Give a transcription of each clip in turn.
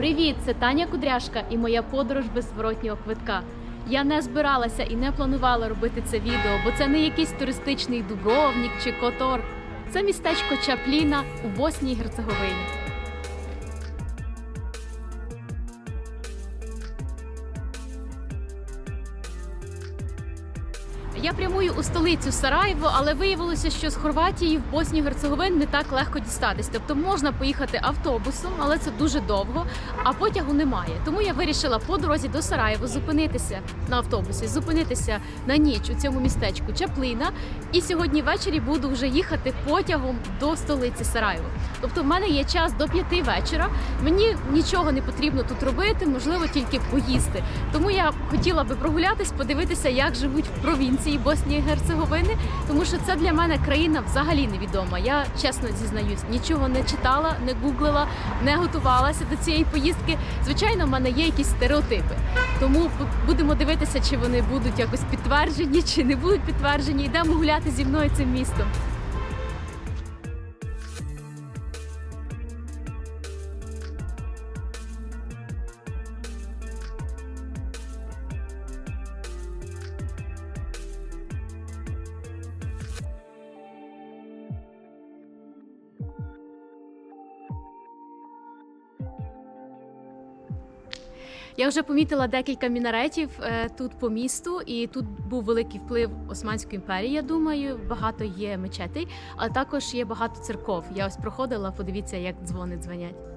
Привіт, це Таня Кудряшка і моя подорож без зворотнього квитка. Я не збиралася і не планувала робити це відео, бо це не якийсь туристичний Дубровник чи Котор. Це містечко Чапліна у Боснії і Герцеговині. Я прямую у столицю Сараєво, але виявилося, що з Хорватії в Боснію Герцеговин не так легко дістатись. Тобто можна поїхати автобусом, але це дуже довго, а потягу немає. Тому я вирішила по дорозі до Сараєва зупинитися на автобусі, зупинитися на ніч у цьому містечку Чаплина. І сьогодні ввечері буду вже їхати потягом до столиці Сараєво. Тобто, в мене є час до п'яти вечора. Мені нічого не потрібно тут робити, можливо, тільки поїсти. Тому я хотіла би прогулятись, подивитися, як живуть в провінції Боснії і Герцеговини, тому що це для мене країна взагалі невідома. Я чесно зізнаюсь, нічого не читала, не гуглила, не готувалася до цієї поїздки. Звичайно, в мене є якісь стереотипи. Тому бу- будемо дивитися, чи вони будуть якось підтверджені, чи не будуть підтверджені. Йдемо гуляти зі мною цим містом. Я вже помітила декілька мінаретів е, тут по місту, і тут був великий вплив Османської імперії. Я думаю, багато є мечетей, але також є багато церков. Я ось проходила, подивіться, як дзвони дзвонять.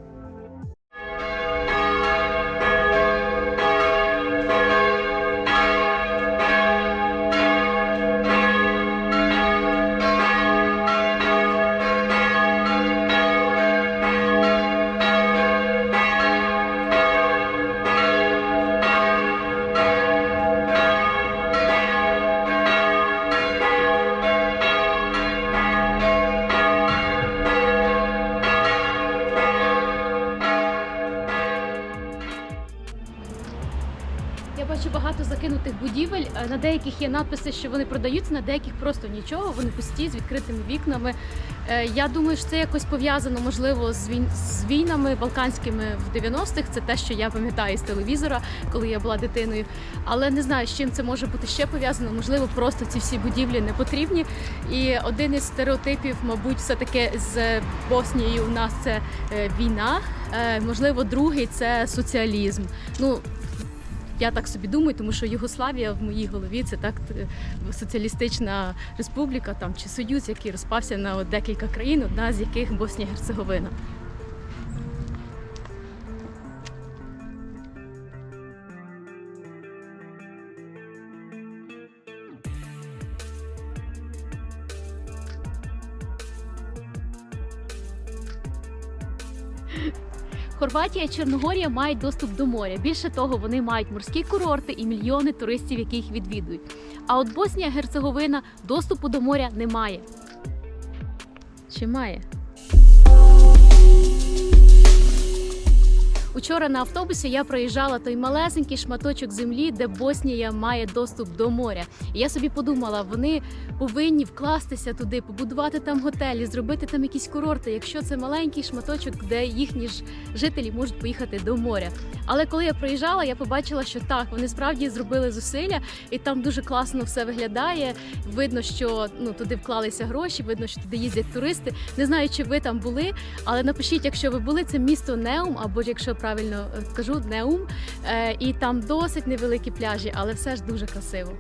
Багато будівель. Е, На деяких є надписи, що вони продаються, на деяких просто нічого. Вони пусті з відкритими вікнами. Е, Я думаю, що це якось пов'язано, можливо, з з війнами балканськими в 90-х. Це те, що я пам'ятаю з телевізора, коли я була дитиною. Але не знаю, з чим це може бути ще пов'язано. Можливо, просто ці всі будівлі не потрібні. І один із стереотипів, мабуть, все таки з Боснією у нас це е, війна. Можливо, другий це соціалізм. Ну я так собі думаю, тому що Югославія в моїй голові це так е, соціалістична республіка там чи союз, який розпався на декілька країн, одна з яких Боснія Герцеговина. Хорватія і Чорногорія мають доступ до моря. Більше того, вони мають морські курорти і мільйони туристів, які їх відвідують. А от Боснія Герцеговина доступу до моря не має. Чи має? Учора на автобусі я проїжджала той малесенький шматочок землі, де Боснія має доступ до моря. І я собі подумала, вони повинні вкластися туди, побудувати там готелі, зробити там якісь курорти, якщо це маленький шматочок, де їхні ж жителі можуть поїхати до моря. Але коли я проїжджала, я побачила, що так, вони справді зробили зусилля, і там дуже класно все виглядає. Видно, що ну туди вклалися гроші, видно, що туди їздять туристи. Не знаю, чи ви там були, але напишіть, якщо ви були, це місто Неум, або якщо правильно е, кажу, Неум. Е, і там досить невеликі пляжі, але все ж дуже красиво.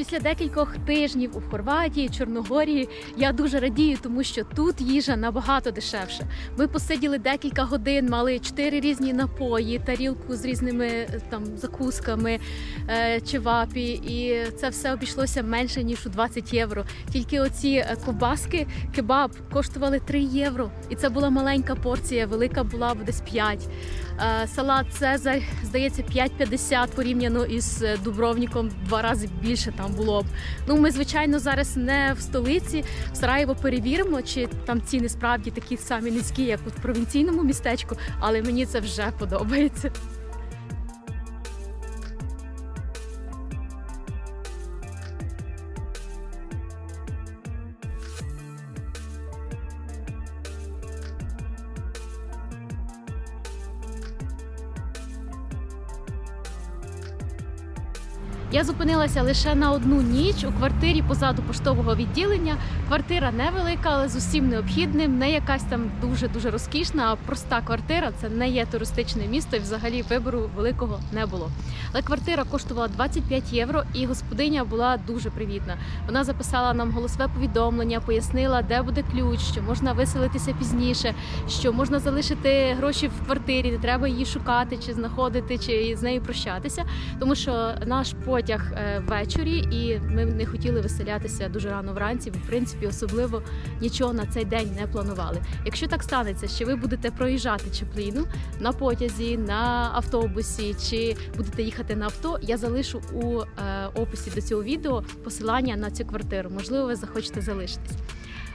Після декількох тижнів у Хорватії, Чорногорії я дуже радію, тому що тут їжа набагато дешевша. Ми посиділи декілька годин, мали чотири різні напої, тарілку з різними е, там закусками, е, чевапі, і це все обійшлося менше ніж у 20 євро. Тільки оці е, ковбаски, кебаб коштували 3 євро, і це була маленька порція, велика була б десь 5. Е, Салат Цезарь, здається, 5,50 порівняно із Дубровником два рази більше там було б. Ну, ми, звичайно, зараз не в столиці. В Сараєво перевіримо, чи там ціни справді такі самі низькі, як у провінційному містечку, але мені це вже подобається. Я зупинилася лише на одну ніч у квартирі позаду поштового відділення. Квартира невелика, але з усім необхідним. Не якась там дуже дуже розкішна, а проста квартира. Це не є туристичне місто, і взагалі вибору великого не було. Але квартира коштувала 25 євро, і господиня була дуже привітна. Вона записала нам голосове повідомлення, пояснила, де буде ключ, що можна виселитися пізніше, що можна залишити гроші в квартирі, не треба її шукати чи знаходити, чи з нею прощатися, тому що наш потяг е, ввечері, і ми не хотіли виселятися дуже рано вранці. В принципі, особливо нічого на цей день не планували. Якщо так станеться, що ви будете проїжджати Чепліну на потязі, на автобусі, чи будете їхати на авто, я залишу у е, описі до цього відео посилання на цю квартиру. Можливо, ви захочете залишитись.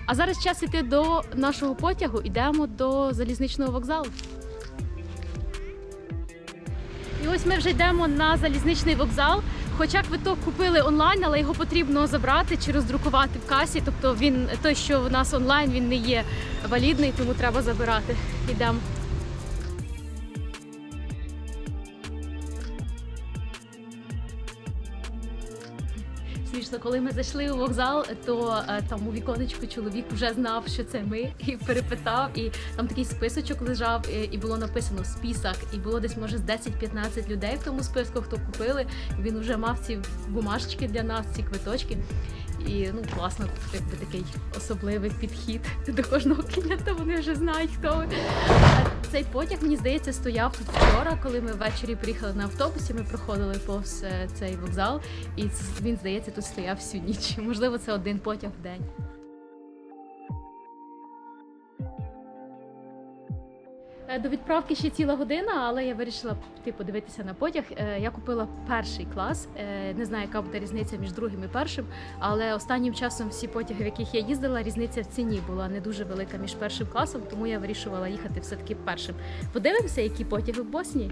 А зараз час іти до нашого потягу. Йдемо до залізничного вокзалу. І ось ми вже йдемо на залізничний вокзал. Хоча квиток купили онлайн, але його потрібно забрати чи роздрукувати в касі. Тобто він той, що в нас онлайн, він не є валідний, тому треба забирати. Йдемо. Смішно, коли ми зайшли у вокзал, то е, там у віконечку чоловік вже знав, що це ми, і перепитав. І там такий списочок лежав, і, було написано список, і було десь може з 10-15 людей в тому списку, хто купили. І він вже мав ці бумажечки для нас, ці квиточки. І ну класно, якби такий особливий підхід до кожного клієнта. Вони вже знають, хто ви. Цей потяг, мені здається, стояв тут вчора, коли ми ввечері приїхали на автобусі. Ми проходили повз е, цей вокзал, і він здається тут стояв всю ніч. Можливо, це один потяг в день. До відправки ще ціла година, але я вирішила піти подивитися на потяг. Е, Я купила перший клас. Е, Не знаю, яка буде різниця між другим і першим, але останнім часом всі потяги, в яких я їздила, різниця в ціні була не дуже велика між першим класом, тому я вирішувала їхати все-таки першим. Подивимося, які потяги в Боснії.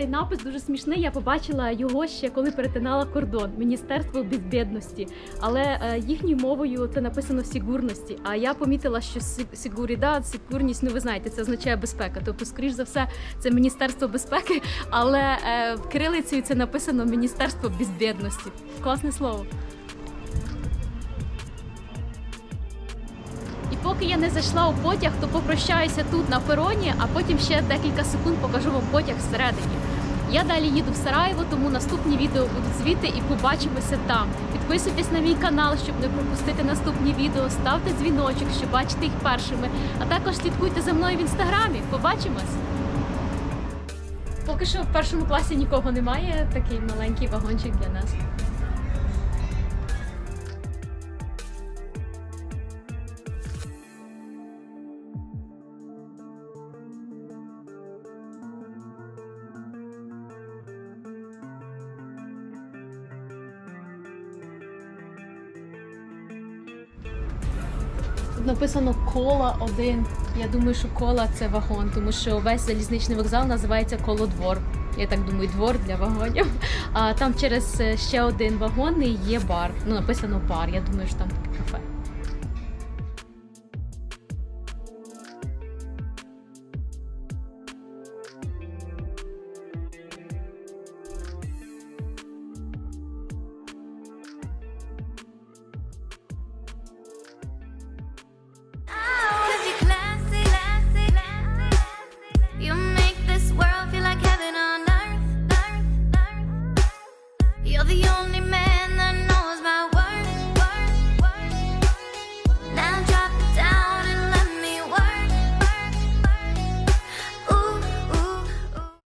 Цей напис дуже смішний. Я побачила його ще коли перетинала кордон Міністерство безбідності. Але е, їхньою мовою це написано сігурності. А я помітила, що сі- сігурідад, сігурність, ну ви знаєте, це означає безпека. Тобто, скоріш за все, це Міністерство безпеки, але е, кирилицею це написано Міністерство безбідності. Класне слово. Поки я не зайшла у потяг, то попрощаюся тут на пероні, а потім ще декілька секунд покажу вам потяг всередині. Я далі їду в Сараєво, тому наступні відео будуть звідти і побачимося там. Підписуйтесь на мій канал, щоб не пропустити наступні відео. Ставте дзвіночок, щоб бачити їх першими. А також слідкуйте за мною в інстаграмі. Побачимось! Поки що в першому класі нікого немає. Такий маленький вагончик для нас. Написано кола один. Я думаю, що кола це вагон, тому що весь залізничний вокзал називається колодвор. Я так думаю, двор для вагонів. А там через е, ще один вагон є бар. Ну написано бар. Я думаю, що там кафе.